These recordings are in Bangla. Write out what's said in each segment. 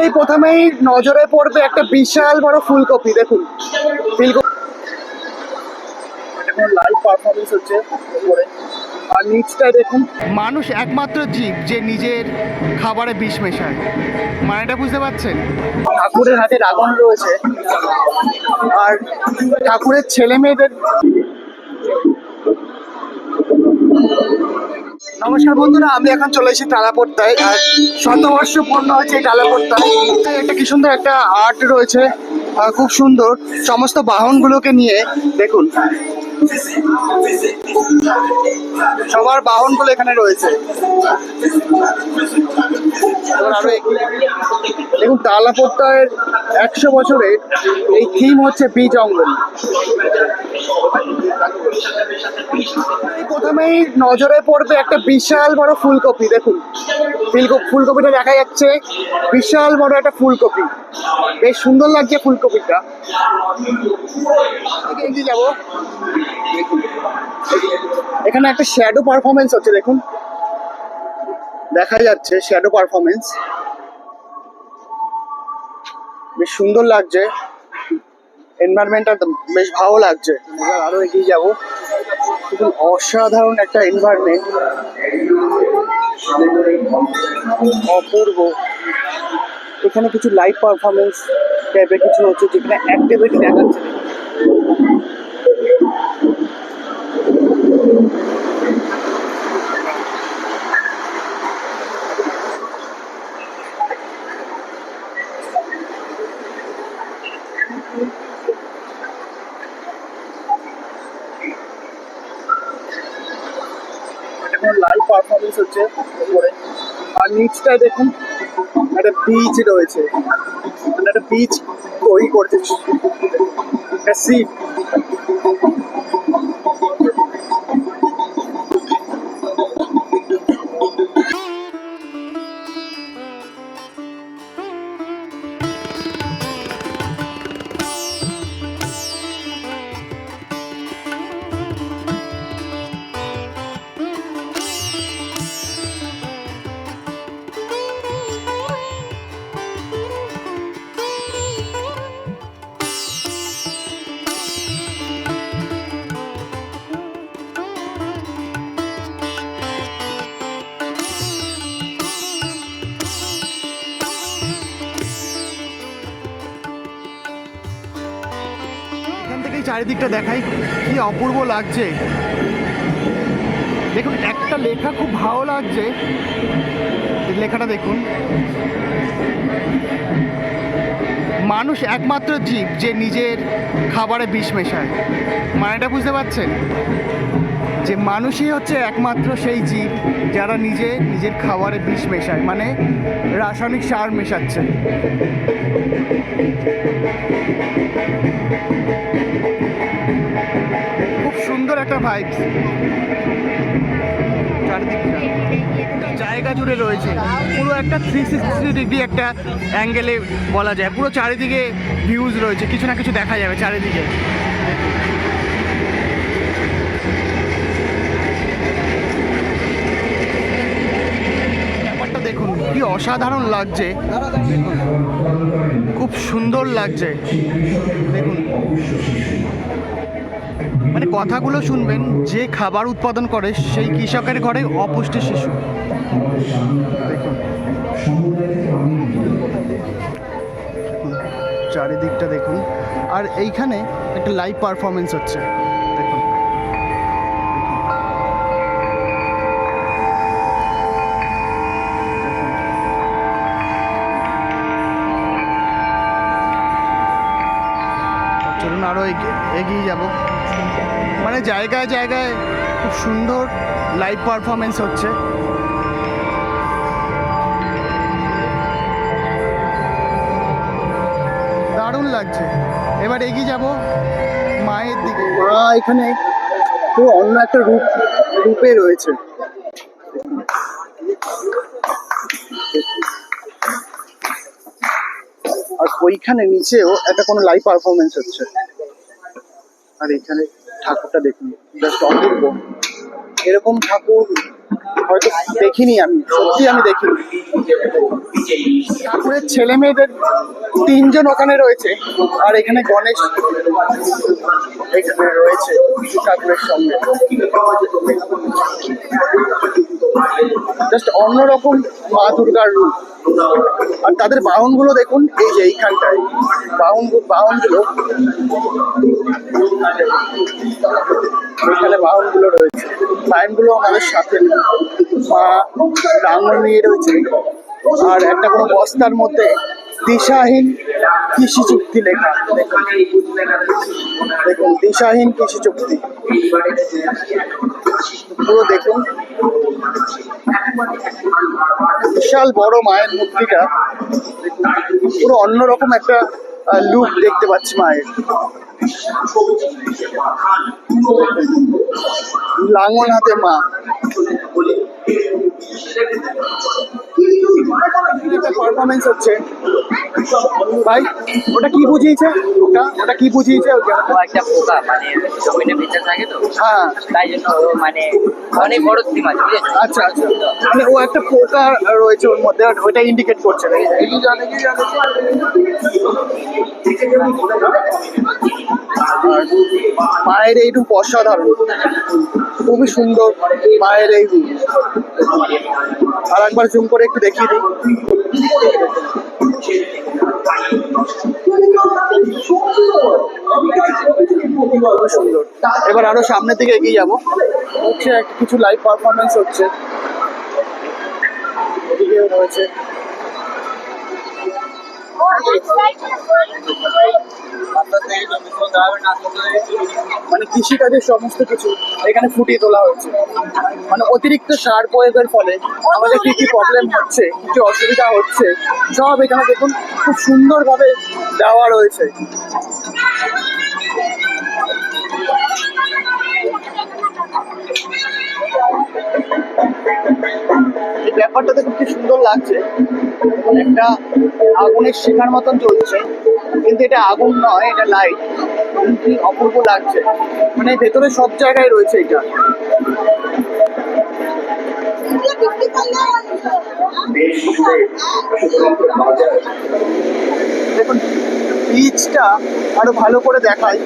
এই প্রথমেই নজরে পড়বে একটা বিশাল বড় ফুলকপি দেখুন। ফুলকপি লাইভ পারফরমেন্স হচ্ছে উপরে। আর দেখুন। মানুষ একমাত্র জীব যে নিজের খাবারে বিষ মেশায়। মানেটা বুঝতে পারছেন? ঠাকুরের হাতে ড্রাগন রয়েছে। আর ঠাকুরের ছেলে মেয়েদের নমস্কার বন্ধুরা, আমি এখন চলে এসেছি তালাপট্টায় আর শতবর্ষ পূর্ণ হয়েছে এই তালাপট্টায় একটা কি সুন্দর একটা আর্ট রয়েছে খুব সুন্দর সমস্ত বাহনগুলোকে নিয়ে। দেখুন সবার বাহনগুলো এখানে রয়েছে। আরও দেখুন, তালাপট্টায় একশো বছরের এই থিম হচ্ছে বীজ অঙ্গন এই প্রথমেই নজরে পড়বে একটা বিশাল বড় ফুলকপি, দেখুন। ফুলকপি ফুলকপিটা দেখা যাচ্ছে, বিশাল বড় একটা ফুলকপি। বেশ সুন্দর লাগছে ফুলকপিটা। যাব। এখানে একটা শ্যাডো পারফরমেন্স হচ্ছে, দেখুন। দেখা যাচ্ছে শ্যাডো পারফরমেন্স বেশ সুন্দর লাগছে। এনভায়রনমেন্টটা বেশ ভালো লাগছে। আরও এগিয়ে যাব। খুব অসাধারণ একটা এনভায়রনমেন্ট অপূর্ব। এখানে কিছু লাইভ পারফরমেন্স টাইপের কিছু হচ্ছে যেখানে অ্যাক্টিভিটি দেখাচ্ছে এখন লাইভ পারফরমেন্স হচ্ছে উপরে। আর নিচটায় দেখুন, একটা বিচ রয়েছে। একটা বিচ তৈরি করছে। একটা সিট চারিদিকটা দেখাই, কি অপূর্ব লাগছে। দেখুন, একটা লেখা খুব ভালো লাগছে। লেখাটা দেখুন। মানুষ একমাত্র জীব যে নিজের খাবারে বিষ মেশায়। মানেটা বুঝতে পারছেন? যে মানুষই হচ্ছে একমাত্র সেই জীব যারা নিজে নিজের খাবারে বিষ মেশায় মানে রাসায়নিক সার মেশাচ্ছে। খুব সুন্দর একটা ভাইবস জায়গা জুড়ে রয়েছে। পুরো একটা থ্রি সিক্সটি ডিগ্রি একটা অ্যাঙ্গেলে বলা যায়। পুরো চারিদিকে ভিউজ রয়েছে। কিছু না কিছু দেখা যাবে চারিদিকে ব্যাপারটা দেখুন কি অসাধারণ লাগছে। খুব সুন্দর লাগছে। দেখুন। মানে কথাগুলো শুনবেন, যে খাবার উৎপাদন করে সেই কৃষকের ঘরে অপুষ্টি শিশু। চারিদিকটা দেখুন। আর এইখানে একটা লাইভ পারফরমেন্স হচ্ছে। আরও এগিয়ে যাব। মানে জায়গায় জায়গায় খুব সুন্দর লাইভ পারফরমেন্স হচ্ছে। দারুণ লাগছে। এবার এগিয়ে যাব মায়ের দিকে। মা এখানে পুরো অন্য একটা রূপ, রূপে রয়েছে। আর ওইখানে নিচেও একটা কোনো লাইভ পারফরমেন্স হচ্ছে। আর এখানে ঠাকুরটা দেখুন। জাস্ট অপূর্ব। এরকম ঠাকুর হয়তো দেখিনি আমি সত্যি আমি দেখিনি। ঠাকুরের ছেলে মেয়েদের তিনজন ওখানে রয়েছে, আর এখানে গণেশ এখানে রয়েছে ঠাকুরের সঙ্গে। জাস্ট অন্যরকম মা দুর্গার রূপ। আর তাদের বাহনগুলো দেখুন, এই যে এইখানটায়। বাহন বাহনগুলো। এখানে বাহনগুলো রয়েছে। লাইনগুলো আমাদের সাথে। বা লাঙল নিয়ে রয়েছে। আর একটা কোনো বস্তার মধ্যে দিশাহীন কৃষি চুক্তি লেখা। দেখুন, দিশাহীন কৃষি চুক্তি। পুরো দেখুন। বিশাল বড় মায়ের মূর্তিটা। পুরো অন্যরকম একটা লুক দেখতে পাচ্ছি মায়ের। লাঙল হাতে মা। পারফরমেন্স হচ্ছে। ভাই ওটা কি বুঝিয়েছে? ওটা ওটা কি বুঝিয়েছে? ও একটা পোকা মানে জমিনে বেঁচে থাকে তো হ্যাঁ। তাই জন্য ও মানে অনেক বড় থিম আছে আচ্ছা আচ্ছা। মানে ও একটা পোকা রয়েছে ওর মধ্যে ওটা ইন্ডিকেট করছে। মায়ের এই রূপ অসাধারণ। খুবই সুন্দর মায়ের এই রূপ। আর একবার জুম করে একটু দেখিয়ে দিই। এবার আরও সামনের দিকে এগিয়ে যাব। হচ্ছে কিছু লাইভ পারফরমেন্স হচ্ছে। রয়েছে। মানে কৃষিকাজের সমস্ত কিছু এখানে ফুটিয়ে তোলা হয়েছে। মানে অতিরিক্ত সার প্রয়োগের ফলে আমাদের কি কি প্রবলেম হচ্ছে, কি অসুবিধা হচ্ছে, সব এখানে দেখুন খুব সুন্দরভাবে দেওয়া রয়েছে। এই ব্যাপারটা দেখুন কি সুন্দর লাগছে। এবং একটা আগুনের শিখার মতন চলছে। কিন্তু এটা আগুন নয়, এটা লাইট কি অপূর্ব লাগছে। মানে ভেতরে সব জায়গায় রয়েছে এটা। দেখুন বীজটা আরও ভালো করে দেখায়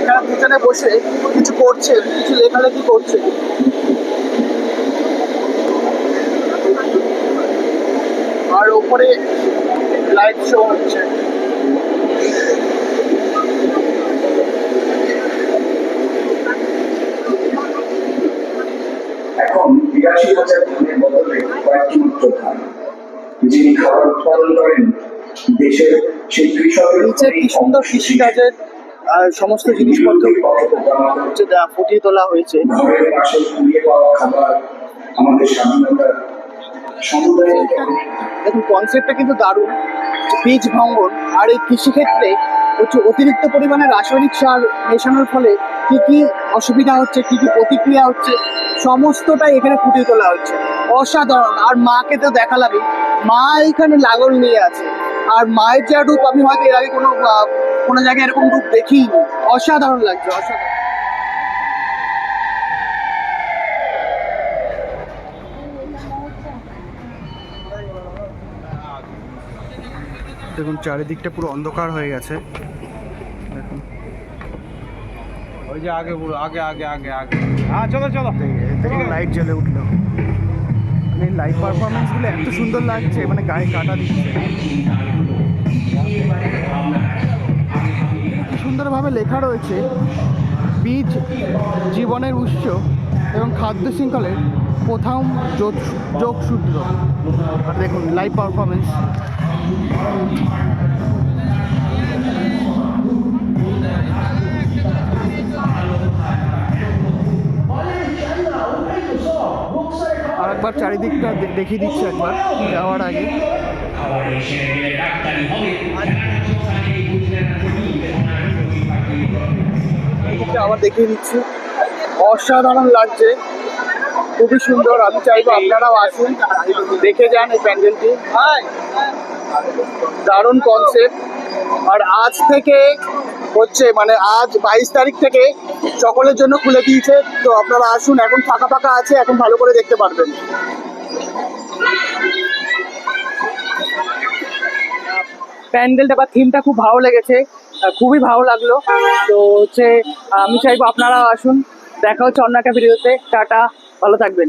এখানে দুজনে বসে কিছু করছে, কিছু লেখালেখি করছে। আর ওপরে লাইট শো হচ্ছে। এখন বিরাশি হাজার ধানের বদলে কয়েকটি মাত্র ধান যিনি খাবার উৎপাদন করেন দেশের সেই কৃষকের সুন্দর কৃষিকাজের আর সমস্ত জিনিসপত্র হচ্ছে যা ফুটিয়ে তোলা হয়েছে। ঘরের পাশে কুড়িয়ে পাওয়া খাবার আমাদের স্বাধীনতার সমুদায়ের দেখুন কনসেপ্টটা কিন্তু দারুণ। বীজ ভঙ্গন আর এই কৃষিক্ষেত্রে হচ্ছে অতিরিক্ত পরিমাণে রাসায়নিক সার মেশানোর ফলে কি কি অসুবিধা হচ্ছে, কি কি প্রতিক্রিয়া হচ্ছে, সমস্তটাই এখানে ফুটিয়ে তোলা হচ্ছে। অসাধারণ। আর মাকে তো দেখালামই। মা এখানে লাগল নিয়ে আছে। আর মায়ের যা রূপ, আমি হয়তো এর আগে কোনো কোনো জায়গায় এরকম রূপ দেখিনি। অসাধারণ লাগছে, অসাধারণ। দেখুন চারিদিকটা পুরো অন্ধকার হয়ে গেছে। দেখুন। ওই যে আগে পুরো আগে আগে আগে আগে। হ্যাঁ চলো চলো। দেখুন লাইট জ্বলে উঠল। মানে লাইট পারফরমেন্সগুলো এত সুন্দর লাগছে মানে গায়ে কাটা দিচ্ছে। সুন্দরভাবে লেখা রয়েছে বীজ জীবনের উৎস এবং খাদ্য শৃঙ্খলের প্রথম যোগ যোগসূত্র। দেখুন লাইভ পারফরমেন্স একবার চারিদিকটা দেখিয়ে দিচ্ছে একবার, যাওয়ার আগে। আবার দেখিয়ে দিচ্ছি। অসাধারণ লাগছে। খুবই সুন্দর। আমি চাইব আপনারাও আসুন, দেখে যান এই প্যান্ডেলটি। দারুণ কনসেপ্ট আর আজ থেকে হচ্ছে মানে আজ বাইশ তারিখ থেকে সকলের জন্য খুলে দিয়েছে। তো আপনারা আসুন, এখন ফাঁকা ফাঁকা আছে, এখন ভালো করে দেখতে পারবেন। প্যান্ডেলটা বা থিমটা খুব ভালো লেগেছে খুবই ভালো লাগল। তো হচ্ছে আমি চাইব আপনারা আসুন। দেখা হচ্ছে অন্য একটা ভিডিওতে টাটা, ভালো থাকবেন।